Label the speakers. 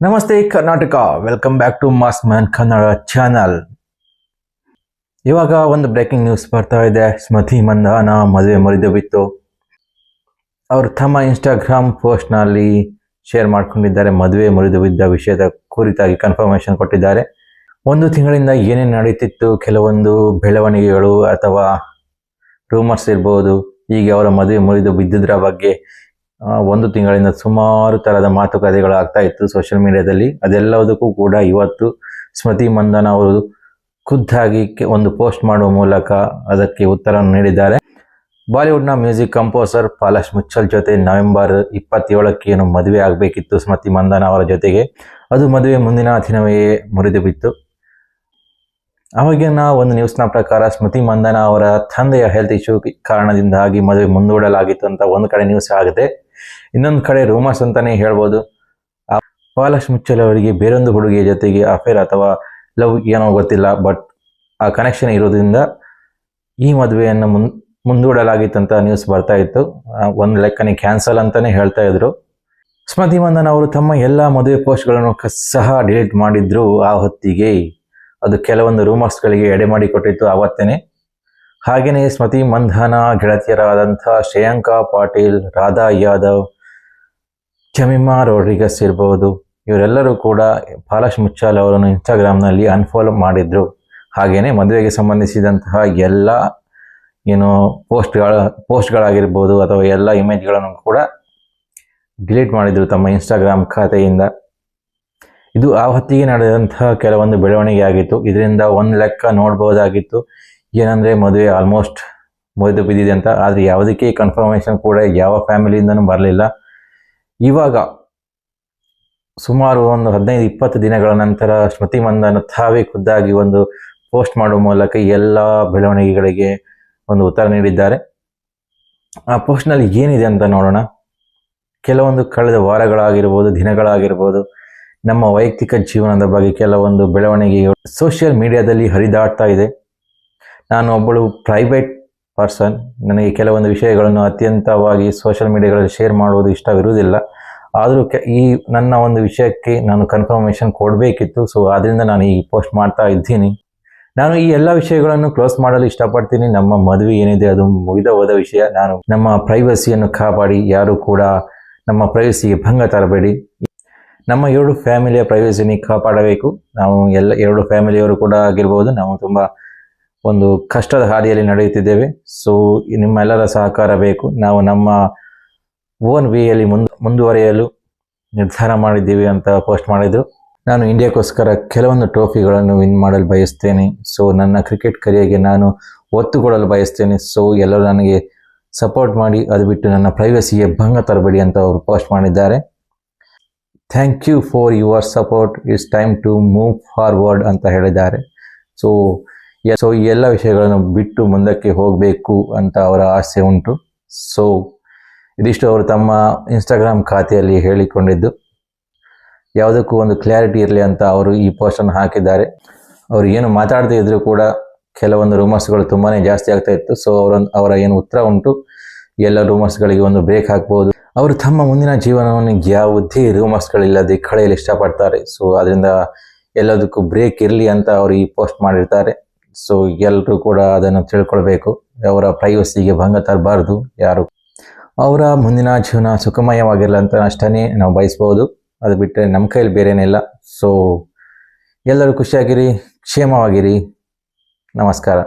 Speaker 1: ನಮಸ್ತೆ Karnataka. Welcome back to mass man Kannada channel ಇವಾಗ ಒಂದು ಬ್ರೇಕಿಂಗ್ ನ್ಯೂಸ್ ಬರ್ತಾ ಇದೆ. ಸ್ಮೃತಿ ಮಂದಾನ ಮದುವೆ ಮುರಿದು ಬಿತ್ತು. ಅವರು ತಮ್ಮ ಇನ್ಸ್ಟಾಗ್ರಾಮ್ ಪೋಸ್ಟ್ನಲ್ಲಿ ಶೇರ್ ಮಾಡ್ಕೊಂಡಿದ್ದಾರೆ. ಮದುವೆ ಮುರಿದು ಬಿದ್ದ ವಿಷಯದ ಕುರಿತಾಗಿ ಕನ್ಫರ್ಮೇಷನ್ ಕೊಟ್ಟಿದ್ದಾರೆ. ಒಂದು ತಿಂಗಳಿಂದ ಏನೇನು ನಡೀತಿತ್ತು? ಕೆಲವೊಂದು ಬೆಳವಣಿಗೆಗಳು ಅಥವಾ ರೂಮರ್ಸ್ ಇರ್ಬೋದು. ಹೀಗೆ ಅವರ ಮದುವೆ ಮುರಿದು ಬಿದ್ದಿದ್ರ ಬಗ್ಗೆ ಒಂದು ತಿಂಗಳಿಂದ ಸುಮಾರು ಥರದ ಮಾತುಕತೆಗಳು ಆಗ್ತಾ ಇತ್ತು ಸೋಷಿಯಲ್ ಮೀಡಿಯಾದಲ್ಲಿ ಅದೆಲ್ಲದಕ್ಕೂ ಕೂಡ ಇವತ್ತು ಸ್ಮೃತಿ ಮಂದನ ಅವರು ಖುದ್ದಾಗಿ ಒಂದು ಪೋಸ್ಟ್ ಮಾಡುವ ಮೂಲಕ ಅದಕ್ಕೆ ಉತ್ತರ ನೀಡಿದ್ದಾರೆ. ಬಾಲಿವುಡ್ನ ಮ್ಯೂಸಿಕ್ ಕಂಪೋಸರ್ ಪಾಲಶ್ ಮುಚ್ಚಲ್ ಜೊತೆ ನವೆಂಬರ್ ಇಪ್ಪತ್ತೇಳಕ್ಕೆ ಏನು ಮದುವೆ ಆಗಬೇಕಿತ್ತು ಸ್ಮೃತಿ ಮಂದನ ಅವರ ಜೊತೆಗೆ. ಅದು ಮದುವೆ ಮುಂದಿನ ದಿನವೇ ಮುರಿದು ಬಿತ್ತು ಅವಾಗಿನ ಒಂದು ನ್ಯೂಸ್ನ ಪ್ರಕಾರ ಸ್ಮೃತಿ ಮಂದನ ಅವರ ತಂದೆಯ ಹೆಲ್ತ್ ಇಶ್ಯೂ ಕಾರಣದಿಂದಾಗಿ ಮದುವೆ ಮುಂದೂಡಲಾಗಿತ್ತು ಅಂತ ಒಂದು ಕಡೆ ನ್ಯೂಸ್ ಆಗುತ್ತೆ. ಇನ್ನೊಂದು ಕಡೆ ರೂಮರ್ಸ್ ಅಂತಾನೆ ಹೇಳ್ಬೋದು. ಪಾಲಶ್ ಮುಚ್ಚಲ್ ಅವರಿಗೆ ಬೇರೊಂದು ಹುಡುಗಿಯ ಜೊತೆಗೆ ಅಫೇರ್ ಅಥವಾ ಲವ್ ಏನೋ ಗೊತ್ತಿಲ್ಲ ಬಟ್ ಆ ಕನೆಕ್ಷನ್ ಇರೋದ್ರಿಂದ ಈ ಮದುವೆಯನ್ನು ಮುನ್, ಮುಂದೂಡಲಾಗಿತ್ತಂತ ನ್ಯೂಸ್ ಬರ್ತಾ ಇತ್ತು. ಒಂದು ಲೆಕ್ಕನೆ ಕ್ಯಾನ್ಸಲ್ ಅಂತಾನೆ ಹೇಳ್ತಾ ಇದ್ರು. ಸ್ಮೃತಿ ಮಂದನ್ ಅವರು ತಮ್ಮ ಎಲ್ಲ ಮದುವೆ ಪೋಸ್ಟ್ಗಳನ್ನು ಸಹ ಡಿಲೀಟ್ ಮಾಡಿದ್ರು ಆ ಹೊತ್ತಿಗೆ. ಅದು ಕೆಲವೊಂದು ರೂಮರ್ಸ್ಗಳಿಗೆ ಎಡೆ ಮಾಡಿ ಕೊಟ್ಟಿತ್ತು ಆವತ್ತೇನೆ ಹಾಗೆಯೇ ಸ್ಮತಿ ಮಂಧನ ಗೆಳತಿಯರಾದಂಥ ಶ್ರೇಯಾಂಕಾ ಪಾಟೀಲ್, ರಾಧಾ ಯಾದವ್ ಚಮಿಮಾ ರೋಡ್ರಿಗಸ್ ಇರ್ಬೋದು. ಇವರೆಲ್ಲರೂ ಕೂಡ ಪಾಲಶ್ ಮುಚ್ಚಾಲ್ ಅವರನ್ನು ಇನ್ಸ್ಟಾಗ್ರಾಮ್ನಲ್ಲಿ ಅನ್ಫಾಲೋ ಮಾಡಿದ್ರು. ಹಾಗೆಯೇ ಮದುವೆಗೆ ಸಂಬಂಧಿಸಿದಂತಹ ಎಲ್ಲ, ಏನು ಪೋಸ್ಟ್ಗಳ ಪೋಸ್ಟ್ಗಳಾಗಿರ್ಬೋದು ಅಥವಾ ಎಲ್ಲ ಇಮೇಜ್ಗಳನ್ನು ಕೂಡ ಡಿಲೀಟ್ ಮಾಡಿದರು ತಮ್ಮ ಇನ್ಸ್ಟಾಗ್ರಾಮ್ ಖಾತೆಯಿಂದ. ಇದು ಆ ಹೊತ್ತಿಗೆ ನಡೆದಂತಹ ಕೆಲವೊಂದು ಬೆಳವಣಿಗೆ ಆಗಿತ್ತು ಇದರಿಂದ ಒಂದು ಲೆಕ್ಕ ನೋಡ್ಬೋದಾಗಿತ್ತು. ಏನಂದರೆ ಮದುವೆ ಆಲ್ಮೋಸ್ಟ್ ಮುಗಿದು ಬಿದ್ದಿದೆ ಅಂತ. ಆದರೆ ಯಾವುದಕ್ಕೆ ಕನ್ಫರ್ಮೇಷನ್ ಕೂಡ ಯಾವ ಫ್ಯಾಮಿಲಿಯಿಂದನೂ ಬರಲಿಲ್ಲ. ಇವಾಗ ಸುಮಾರು ಒಂದು ಹದಿನೈದು, ಇಪ್ಪತ್ತು ದಿನಗಳ ನಂತರ ಸ್ಮೃತಿ ಮಂದನ ತಾವೇ ಖುದ್ದಾಗಿ ಒಂದು ಪೋಸ್ಟ್ ಮಾಡುವ ಮೂಲಕ ಎಲ್ಲ ಬೆಳವಣಿಗೆಗಳಿಗೆ ಒಂದು ಉತ್ತರ ನೀಡಿದ್ದಾರೆ. ಆ ಪೋಸ್ಟ್ನಲ್ಲಿ ಏನಿದೆ ಅಂತ ನೋಡೋಣ. ಕೆಲವೊಂದು ಕಳೆದ ವಾರಗಳಾಗಿರ್ಬೋದು, ದಿನಗಳಾಗಿರ್ಬೋದು, ನಮ್ಮ ವೈಯಕ್ತಿಕ ಜೀವನದ ಬಗ್ಗೆ ಕೆಲವೊಂದು ಬೆಳವಣಿಗೆಗಳು ಸೋಷಿಯಲ್ ಮೀಡಿಯಾದಲ್ಲಿ ಹರಿದಾಡ್ತಾ ಇದೆ. ನಾನು ಒಬ್ಬಳು ಪ್ರೈವೇಟ್ ಪರ್ಸನ್ ನನಗೆ ಕೆಲವೊಂದು ವಿಷಯಗಳನ್ನು ಅತ್ಯಂತವಾಗಿ ಸೋಷಿಯಲ್ ಮೀಡಿಯಾಗಳಲ್ಲಿ ಶೇರ್ ಮಾಡುವುದು ಇಷ್ಟವಿರುವುದಿಲ್ಲ. ಆದರೂ ಈ ನನ್ನ ಒಂದು ವಿಷಯಕ್ಕೆ ನಾನು ಕನ್ಫರ್ಮೇಷನ್ ಕೊಡಬೇಕಿತ್ತು. ಸೊ ಆದ್ದರಿಂದ ನಾನು ಈ ಪೋಸ್ಟ್ ಮಾಡ್ತಾ ಇದ್ದೀನಿ. ನಾನು ಈ ಎಲ್ಲ ವಿಷಯಗಳನ್ನು ಕ್ಲೋಸ್ ಮಾಡಲು ಇಷ್ಟಪಡ್ತೀನಿ. ನಮ್ಮ ಮದುವೆ ಏನಿದೆ, ಅದು ಮುಗಿದ ಹೋದ ವಿಷಯ. ನಾನು ನಮ್ಮ ಪ್ರೈವಸಿಯನ್ನು ಕಾಪಾಡಿ. ಯಾರು ಕೂಡ ನಮ್ಮ ಪ್ರೈವಸಿಗೆ ಭಂಗ ತರಬೇಡಿ. ನಮ್ಮ ಎರಡು ಫ್ಯಾಮಿಲಿಯ ಪ್ರೈವಸಿನಿ ಕಾಪಾಡಬೇಕು. ನಾವು ಎಲ್ಲ, ಎರಡು ಫ್ಯಾಮಿಲಿಯವರು ಕೂಡ ಆಗಿರ್ಬೋದು. ನಾವು ತುಂಬ ಒಂದು ಕಷ್ಟದ ಹಾದಿಯಲ್ಲಿ ನಡೆಯುತ್ತಿದ್ದೇವೆ. ಸೊ ನಿಮ್ಮೆಲ್ಲರ ಸಹಕಾರ ಬೇಕು. ನಾವು ನಮ್ಮ ಓನ್ ವೇಯಲ್ಲಿ ಮುಂದೆ, ಮುಂದುವರಿಯಲು ನಿರ್ಧಾರ ಮಾಡಿದ್ದೀವಿ ಅಂತ ಪೋಸ್ಟ್ ಮಾಡಿದ್ರು. ನಾನು ಇಂಡಿಯಾಕ್ಕೋಸ್ಕರ ಕೆಲವೊಂದು ಟ್ರೋಫಿಗಳನ್ನು ವಿನ್ ಮಾಡಲು ಬಯಸ್ತೇನೆ. ಸೊ ನನ್ನ ಕ್ರಿಕೆಟ್ ಕರಿಯರ್ಗೆ ನಾನು ಒತ್ತು ಕೊಡಲು ಬಯಸ್ತೇನೆ. ಸೊ ಎಲ್ಲರೂ ನನಗೆ ಸಪೋರ್ಟ್ ಮಾಡಿ, ಅದು ಬಿಟ್ಟು ನನ್ನ ಪ್ರೈವಸಿಗೆ ಭಂಗ ತರಬೇಡಿ ಅಂತ ಅವರು ಪೋಸ್ಟ್ ಮಾಡಿದ್ದಾರೆ. Thank you for your support it's time to move forward ಅಂತ ಹೇಳಿದ್ದಾರೆ. ಸೊ ಸೊ ಈ ಎಲ್ಲ ವಿಷಯಗಳನ್ನು ಬಿಟ್ಟು ಮುಂದಕ್ಕೆ ಹೋಗಬೇಕು ಅಂತ ಅವರ ಆಸೆ ಉಂಟು. ಸೊ ಇದಿಷ್ಟು ಅವರು ತಮ್ಮ ಇನ್ಸ್ಟಾಗ್ರಾಮ್ ಖಾತೆಯಲ್ಲಿ ಹೇಳಿಕೊಂಡಿದ್ದು. ಯಾವುದಕ್ಕೂ ಒಂದು ಕ್ಲಾರಿಟಿ ಇರಲಿ ಅಂತ ಅವರು ಈ ಪೋಸ್ಟನ್ನು ಹಾಕಿದ್ದಾರೆ. ಅವರು ಏನು ಮಾತಾಡದೇ ಇದ್ರು ಕೂಡ ಕೆಲವೊಂದು ರೂಮರ್ಸ್ಗಳು ತುಂಬಾ ಜಾಸ್ತಿ ಆಗ್ತಾ ಇತ್ತು. ಸೊ ಅವರ ಅವರ ಏನು ಉತ್ತರ ಉಂಟು? ಎಲ್ಲ ರೂಮರ್ಸ್ಗಳಿಗೆ ಒಂದು ಬ್ರೇಕ್ ಹಾಕ್ಬೋದು. ಅವರು ತಮ್ಮ ಮುಂದಿನ ಜೀವನವನ್ನು ಯಾವುದೇ ರೂಮರ್ಸ್ಗಳಿಲ್ಲದೆ ಕಳೆಯಲು ಇಷ್ಟಪಡ್ತಾರೆ. ಸೊ ಅದರಿಂದ ಎಲ್ಲದಕ್ಕೂ ಬ್ರೇಕ್ ಇರಲಿ ಅಂತ ಅವರು ಈ ಪೋಸ್ಟ್ ಮಾಡಿರ್ತಾರೆ. ಸೊ ಎಲ್ಲರೂ ಕೂಡ ಅದನ್ನು ತಿಳ್ಕೊಳ್ಬೇಕು. ಅವರ ಪ್ರೈವಸಿಗೆ ಭಂಗ ತರಬಾರ್ದು, ಯಾರು. ಅವರ ಮುಂದಿನ ಜೀವನ ಸುಖಮಯವಾಗಿರಲ್ಲ ಅಂತ ಅಷ್ಟೇ ನಾವು ಬಯಸ್ಬೋದು. ಅದು ಬಿಟ್ಟರೆ ನಮ್ಮ ಕೈಯಲ್ಲಿ ಬೇರೇನಿಲ್ಲ ಸೊ ಎಲ್ಲರೂ ಖುಷಿಯಾಗಿರಿ, ಕ್ಷೇಮವಾಗಿರಿ. ನಮಸ್ಕಾರ.